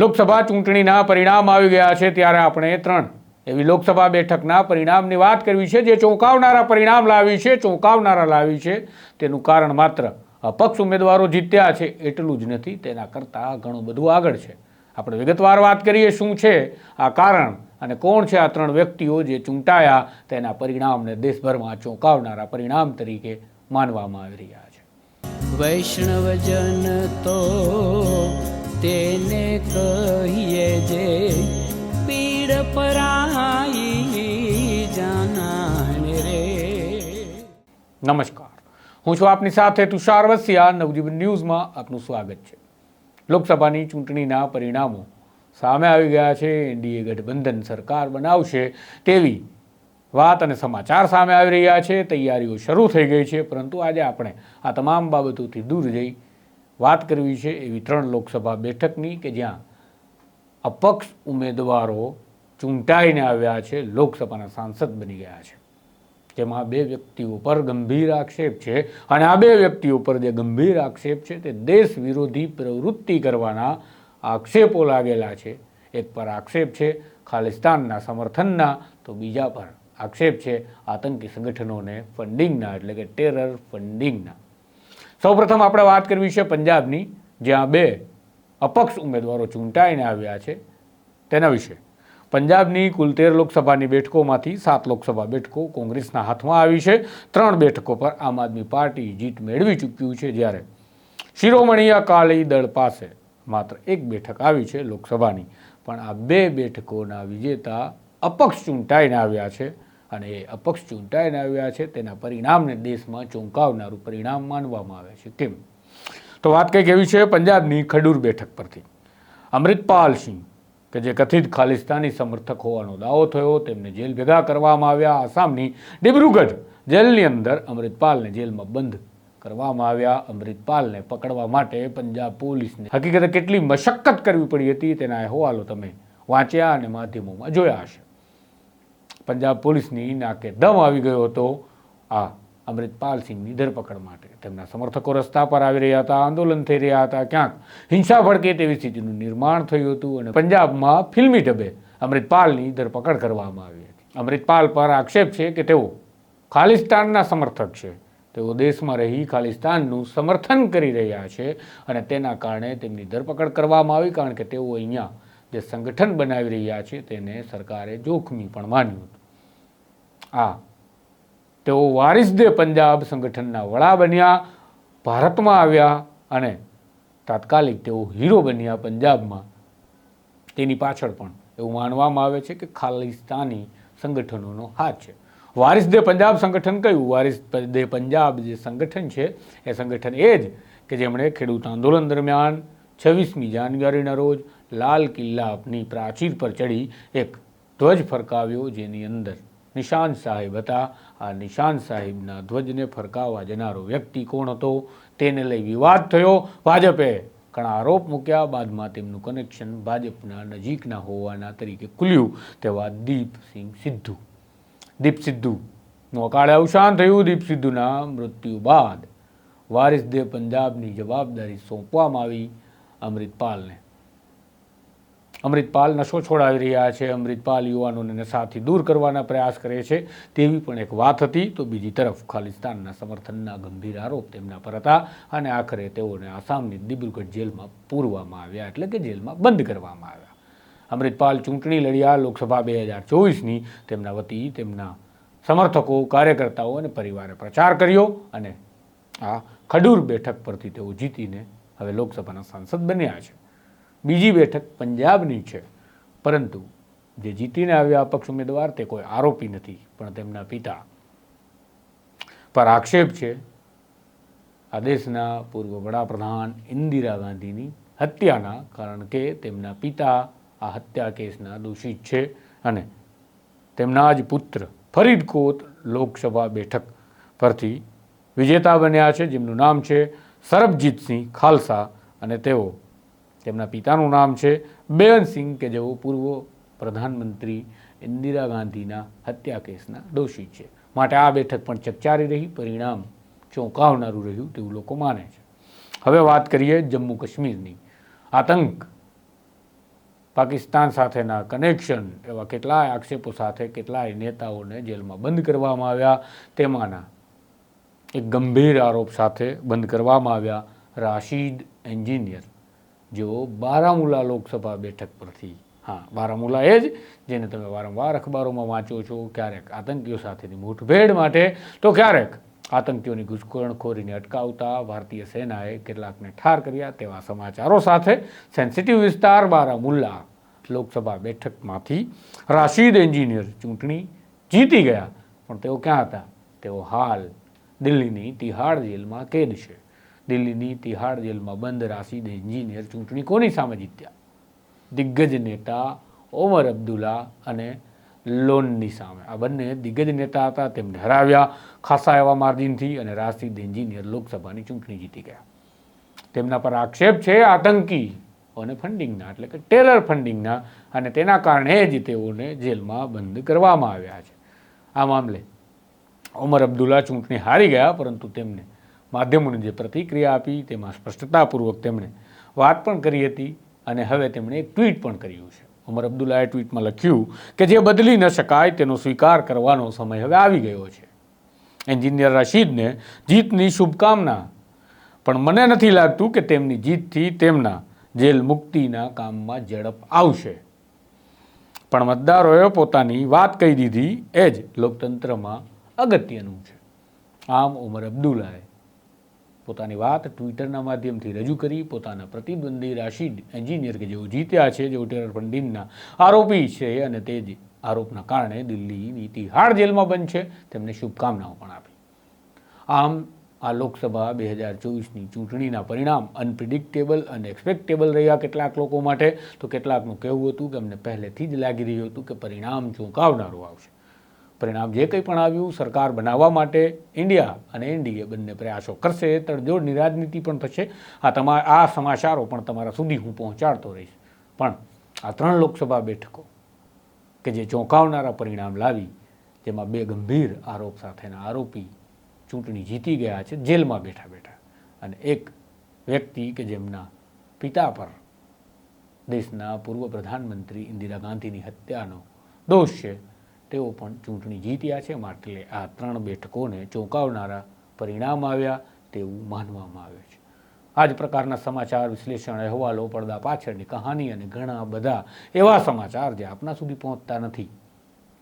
લોકસભા ચૂંટણીના પરિણામ આવી ગયા છે ત્યારે આપણે ત્રણ એવી લોકસભા બેઠકના પરિણામની વાત કરવી છે જે ચોંકાવનારા પરિણામ લાવી છે, ચોંકાવનારા લાવી છે. તેનું કારણ માત્ર અપક્ષ ઉમેદવારો જીત્યા છે એટલું જ નથી, તેના કરતાં ઘણું બધું આગળ છે. આપણે વિગતવાર વાત કરીએ શું છે આ કારણ અને કોણ છે આ ત્રણ વ્યક્તિઓ જે ચૂંટાયા તેના પરિણામને દેશભરમાં ચોંકાવનારા પરિણામ તરીકે માનવામાં આવી રહ્યા છે. વૈષ્ણવજન તો તેને કહીએ જે પીડ પરાઈ જાનાને રે. નમસ્કાર. હું છું આપની સાથે તુષાર વસિયા. નવજીવન ન્યૂઝમાં આપનું સ્વાગત છે. લોકસભાની ચૂંટણીના પરિણામો સામે આવી ગયા છે. એનડીએ ગઠબંધન સરકાર બનાવશે તેવી વાત અને સમાચાર સામે આવી રહ્યા છે. તૈયારીઓ શરૂ થઈ ગઈ છે. પરંતુ આજે આપણે આ તમામ બાબતોથી દૂર જઈ વાત કરવી છે એવી ત્રણ લોકસભા બેઠકની કે જ્યાં અપક્ષ ઉમેદવારો ચૂંટાઈને આવ્યા છે, લોકસભાના સાંસદ બની ગયા છે. જેમાં બે વ્યક્તિઓ પર ગંભીર આક્ષેપ છે અને આ બે વ્યક્તિઓ પર જે ગંભીર આક્ષેપ છે તે દેશ વિરોધી પ્રવૃત્તિ કરવાના આક્ષેપો લાગેલા છે. એક પર આક્ષેપ છે ખાલિસ્તાનના સમર્થનના, તો બીજા પર આક્ષેપ છે આતંકી સંગઠનોને ફંડિંગના એટલે કે ટેરર ફંડિંગના સૌપ્રથમ આપણે વાત કરવી છે પંજાબની, જ્યાં બે અપક્ષ ઉમેદવારો ચૂંટાઈને આવ્યા છે તેના વિશે. પંજાબની કુલ તેર લોકસભાની બેઠકોમાંથી સાત લોકસભા બેઠકો કોંગ્રેસના હાથમાં આવી છે. ત્રણ બેઠકો પર આમ આદમી પાર્ટી જીત મેળવી ચૂક્યું છે જ્યારે શિરોમણી અકાલી દળ પાસે માત્ર એક બેઠક આવી છે લોકસભાની. પણ આ બે બેઠકોના વિજેતા અપક્ષ ચૂંટાઈને આવ્યા છે અને એ અપક્ષ ચૂંટાઈને આવ્યા છે, તેના પરિણામને દેશમાં ચોંકાવનારું પરિણામ માનવામાં આવે છે. કેમ? તો વાત કંઈક એવી છે, પંજાબની ખડૂર બેઠક પરથી. અમૃતપાલ સિંહ, કે જે કથિત ખાલિસ્તાની સમર્થક હોવાનો દાવો થયો, તેમને જેલ ભેગા કરવામાં આવ્યા. આસામની ડિબ્રુગઢ જેલની અંદર અમૃતપાલને જેલમાં બંધ કરવામાં આવ્યા. અમૃતપાલને પકડવા માટે પંજાબ પોલીસને હકીકતે કેટલી મશક્કત કરવી પડી હતી, તેના અહેવાલો તમે વાંચ્યા અને માધ્યમોમાં જોયા હશે. પંજાબ પોલીસની નાકે દમ આવી ગયો હતો. આ અમૃતપાલ સિંહની ધરપકડ માટે તેમના સમર્થકો રસ્તા પર આવી રહ્યા હતા, આંદોલન થઈ રહ્યા હતા. ક્યાંક હિંસા ભડકે તેવી સ્થિતિનું નિર્માણ થયું હતું અને પંજાબમાં ફિલ્મી ઢબે અમૃતપાલની ધરપકડ કરવામાં આવી હતી. અમૃતપાલ પર આક્ષેપ છે કે તેઓ ખાલિસ્તાનના સમર્થક છે. તેઓ દેશમાં રહી ખાલિસ્તાનનું સમર્થન કરી રહ્યા છે અને તેના કારણે તેમની ધરપકડ કરવામાં આવી, કારણ કે તેઓ અહીંયા જે સંગઠન બનાવી રહ્યા છે તેને સરકારે જોખમી પણ માન્યું હતું. આ. તેઓ વારિસ દે પંજાબ સંગઠનના વડા બન્યા, ભારતમાં આવ્યા અને તાત્કાલિક તેઓ હીરો બન્યા પંજાબમાં. તેની પાછળ પણ એવું માનવામાં આવે છે કે ખાલિસ્તાની સંગઠનોનો હાથ છે. વારિસ દે પંજાબ સંગઠન કયું? વારિસ દે પંજાબ જે સંગઠન છે, એ સંગઠન એ જ કે જેમણે ખેડૂત આંદોલન દરમિયાન છવ્વીસમી જાન્યુઆરીના રોજ લાલ કિલ્લાની પ્રાચીર પર ચડી એક ધ્વજ ફરકાવ્યો જેની અંદર નિશાન સાહેબ હતા. આ નિશાન સાહેબના ધ્વજને ફરકાવવા જનારો વ્યક્તિ કોણ હતો તેને લઈ વિવાદ થયો. ભાજપે ઘણા આરોપ મૂક્યા. બાદમાં તેમનું કનેક્શન ભાજપના નજીકના હોવાના તરીકે ખુલ્યું. તેવા દીપસિંહ સિદ્ધુ. દીપ સિદ્ધુનું અકાળે અવસાન થયું. દીપ સિદ્ધુના મૃત્યુ બાદ વારિસ દે પંજાબની જવાબદારી સોંપવામાં આવી અમૃતપાલને. અમૃતપાલ નશો છોડાવી રહ્યા છે. અમૃતપાલ યુવાનોને નશાથી દૂર કરવાના પ્રયાસ કરે છે. તેવી પણ એક વાત હતી. તો બીજી તરફ ખાલિસ્તાનના સમર્થનના ગંભીર આરોપ તેમના પર હતા અને આખરે તેઓને આસામની દિબ્રુગઢ જેલમાં પૂરવામાં આવ્યા, એટલે કે જેલમાં બંધ કરવામાં આવ્યા. અમૃતપાલ ચૂંટણી લડ્યા લોકસભા બે હજાર ચોવીસની. તેમના વતી તેમના સમર્થકો, કાર્યકર્તાઓ અને પરિવારે પ્રચાર કર્યો અને આ ખડૂર બેઠક પરથી તેઓ જીતીને હવે લોકસભાના સાંસદ બન્યા છે. બીજી બેઠક પંજાબની છે. પરંતુ જે જીતીને આવ્યા અપક્ષ ઉમેદવાર, તે કોઈ આરોપી નથી, પણ તેમના પિતા. પર આક્ષેપ છે, આ દેશના પૂર્વ વડાપ્રધાન ઇન્દિરા ગાંધીની હત્યાના કારણ કે તેમના પિતા આ હત્યા કેસના દોષિત છે અને તેમના જ પુત્ર ફરીદકોટ લોકસભા બેઠક પરથી વિજેતા બન્યા છે, જેમનું નામ છે સરબજીતસિંહ ખાલસા અને તેઓ તેમના પિતાનું નામ છે બેઅનસિંહ કે જેઓ પૂર્વ પ્રધાનમંત્રી ઇન્દિરા ગાંધીના હત્યા કેસના દોષી છે. માટે આ બેઠક પણ ચકચારી રહી, પરિણામ ચોંકાવનારું રહ્યું તેવું લોકો માને છે. હવે વાત કરીએ જમ્મુ કાશ્મીરની. આતંક પાકિસ્તાન સાથેના કનેક્શન એવા કેટલાય આક્ષેપો સાથે કેટલાય નેતાઓને જેલમાં બંધ કરવામાં આવ્યા. તેમાંના એક ગંભીર આરોપ સાથે બંધ કરવામાં આવ્યા રાશિદ એન્જિનિયર. જેઓ બારામુલા લોકસભા બેઠક પરથી, હા, બારામુલા એ જ જેને તમે વારંવાર અખબારોમાં વાંચો છો, ક્યારેક આતંકીઓ સાથેની મુઠભેડ માટે, તો ક્યારેક આતંકીઓની ઘૂસખોરણખોરીને અટકાવતા ભારતીય સેનાએ કેટલાકને ઠાર કર્યા તેવા સમાચારો સાથે સેન્સિટિવ વિસ્તાર બારામુલ્લા લોકસભા બેઠકમાંથી રાશિદ એન્જિનિયર ચૂંટણી જીતી ગયા. પણ તેઓ ક્યાં હતા? તેઓ હાલ દિલ્હીની તિહાડ જેલમાં કેદ છે. દિલ્હીની તિહાડ જેલમાં બંધ રાશિદ એન્જિનિયર ચૂંટણી કોની સામે જીત્યા? દિગ્ગજ નેતા ઓમર અબ્દુલ્લા અને લોનની સામે. આ બંને દિગ્ગજ નેતા હતા, તેમને હરાવ્યા. ખાસા એવા માર્જિનથી અને રાશિદ એન્જિનિયર લોકસભાની ચૂંટણી જીતી ગયા. તેમના પર આક્ષેપ છે આતંકી અને ફંડિંગના, એટલે કે ટેરર ફંડિંગના, અને તેના કારણે જ તેઓને જેલમાં બંધ કરવામાં આવ્યા છે. આ મામલે ઓમર અબ્દુલ્લા ચૂંટણી હારી ગયા, પરંતુ તેમને માધ્યમોની જે પ્રતિક્રિયા આપી, તેમાં સ્પષ્ટતાપૂર્વક તેમણે વાત પણ કરી હતી અને હવે તેમણે એક ટ્વીટ પણ કર્યું છે. ઉમર અબ્દુલ્લાએ ટ્વીટમાં લખ્યું કે જે બદલી ન શકાય તેનો સ્વીકાર કરવાનો સમય હવે આવી ગયો છે. એન્જિનિયર રશીદને જીતની શુભકામના, પણ મને નથી લાગતું કે તેમની જીતથી તેમના જેલ મુક્તિના કામમાં ઝડપ આવશે. પણ મતદારોએ પોતાની વાત કહી દીધી, એ જ લોકતંત્રમાં અગત્યનું છે. આમ ઉમર અબ્દુલ્લાએ પોતાની વાત ટ્વિટરના માધ્યમથી રજૂ કરી પોતાના પ્રતિદ્વંદી રાશિદ એન્જિનિયર કે જેઓ જીત્યા છે, જેઓ ટેરર ફંડિંગના આરોપી છે અને તે જ આરોપના કારણે દિલ્હીની તિહાડ જેલમાં બંધ છે. તેમને શુભકામનાઓ પણ આપી. આમ, આ લોકસભા બે હજાર ચોવીસની ચૂંટણીના પરિણામ અનપ્રિડિક્ટેબલ અને એક્સપેક્ટેબલ રહ્યા કેટલાક લોકો માટે. તો કેટલાકનું કહેવું હતું કે અમને પહેલેથી જ લાગી રહ્યું હતું કે પરિણામ ચોંકાવનારું આવશે. પરિણામ જે કંઈ પણ આવ્યું, સરકાર બનાવવા માટે ઇન્ડિયા અને એનડીએ બંને પ્રયાસો કરશે, તડજોડની રાજનીતિ પણ થશે. આ તમા, આ સમાચારો પણ તમારા સુધી હું પહોંચાડતો રહીશ. પણ આ ત્રણ લોકસભા બેઠકો કે જે ચોંકાવનારા પરિણામ લાવી, જેમાં બે ગંભીર આરોપ સાથેના આરોપી ચૂંટણી જીતી ગયા છે, જેલમાં બેઠા બેઠા. અને એક વ્યક્તિ કે જેમના પિતા પર દેશના પૂર્વ પ્રધાનમંત્રી ઇન્દિરા ગાંધીની હત્યાનો દોષ છે તેઓ પણ ચૂંટણી જીત્યા છે. માટે આ ત્રણ બેઠકોને ચોંકાવનારા પરિણામ આવ્યા તેવું માનવામાં આવે છે. આ જ પ્રકારના સમાચાર, વિશ્લેષણ, અહેવાલો, પડદા પાછળની કહાની અને ઘણા બધા એવા સમાચાર જે આપના સુધી પહોંચતા નથી.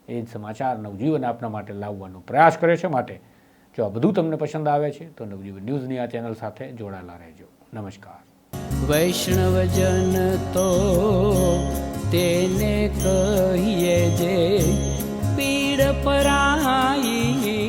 એ જ સમાચાર નવજીવન આપના માટે લાવવાનો પ્રયાસ કરે છે. માટે જો આ બધું તમને પસંદ આવે છે, તો નવજીવન ન્યૂઝની આ ચેનલ સાથે જોડાયેલા રહેજો. નમસ્કાર. વૈષ્ણવજન તો તેને કહીએ જે પીડ પરાઈ